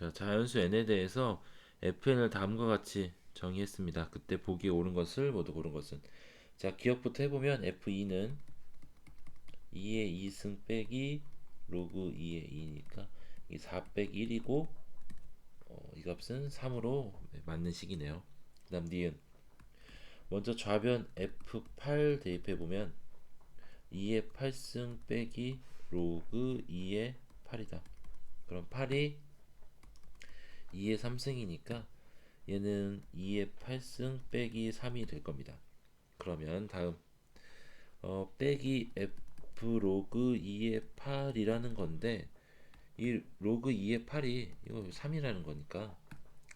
자, 자연수 n에 대해서 fn을 다음과 같이 정의했습니다. 그때 보기에 옳은 것을 모두 고른 것은 자, 기억부터 해보면 f2는 2의 2승 빼기 로그 2의 2니까 이4 빼기 1이고 어, 이 값은 3으로 맞는 식이네요. 그 다음 니은 먼저 좌변 f8 대입해 보면 2의 8승 빼기 로그 2의 8이다. 그럼 8이 2의 3승이니까 얘는 2의 8승 빼기 3이 될 겁니다. 그러면 다음 어, 빼기 f 로그 2의 8이라는 건데 이 로그 2의 8이 이거 3이라는 거니까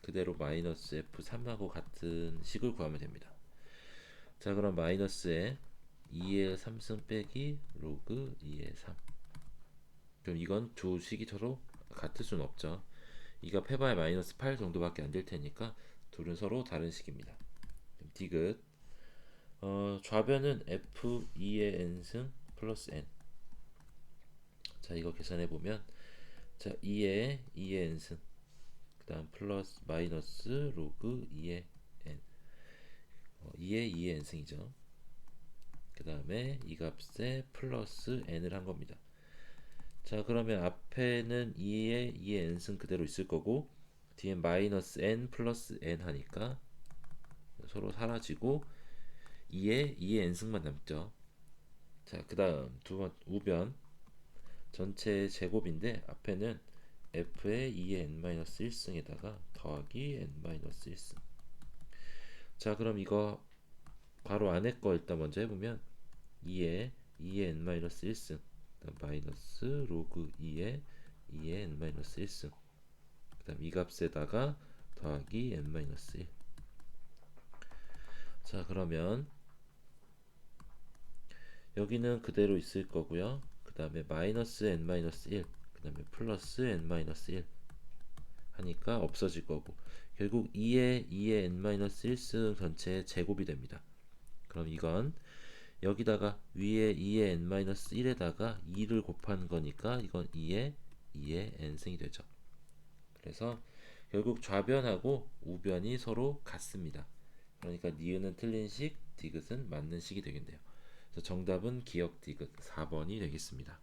그대로 마이너스 f3하고 같은 식을 구하면 됩니다. 자 그럼 마이너스에 2의 3승 빼기 로그 2의 3 그럼 이건 두 식이 서로 같을 수는 없죠. 이가 해봐야 마이너스 8 정도밖에 안 될 테니까 둘은 서로 다른 식입니다. 디귿 어, 좌변은 f2의 n승 플러스 n 자 이거 계산해 보면 자 2의 2의 n승 그 다음 플러스 마이너스 로그 2의 n 어, 2의 2의 n승이죠. 그 다음에 이 값에 플러스 n을 한 겁니다. 자 그러면 앞에는 2의 2의 n승 그대로 있을 거고 뒤에 마이너스 n 플러스 n 하니까 서로 사라지고 2의 2의 n승만 남죠. 자 그 다음 두 번 우변. 전체 제곱인데 앞에는 f의 2의 n-1승에다가 더하기 n-1승. 자 그럼 이거 바로 안에 거 일단 먼저 해보면 2의 2의 n-1승 마이너스 로그 2의 2의 n-1승 그 다음 이 값에다가 더하기 n-1 자 그러면 여기는 그대로 있을 거고요. 그 다음에 마이너스 n-1 그 다음에 플러스 n-1 하니까 없어질 거고. 결국 2의 2의 n-1승 전체의 제곱이 됩니다. 그럼 이건 여기다가 위에 2의 n-1에다가 2를 곱한 거니까 이건 2의 2의 n승이 되죠 그래서 결국 좌변하고 우변이 서로 같습니다 그러니까 니은은 틀린 식, 디귿은 맞는 식이 되겠네요. 그래서 정답은 기억 디귿 4번이 되겠습니다.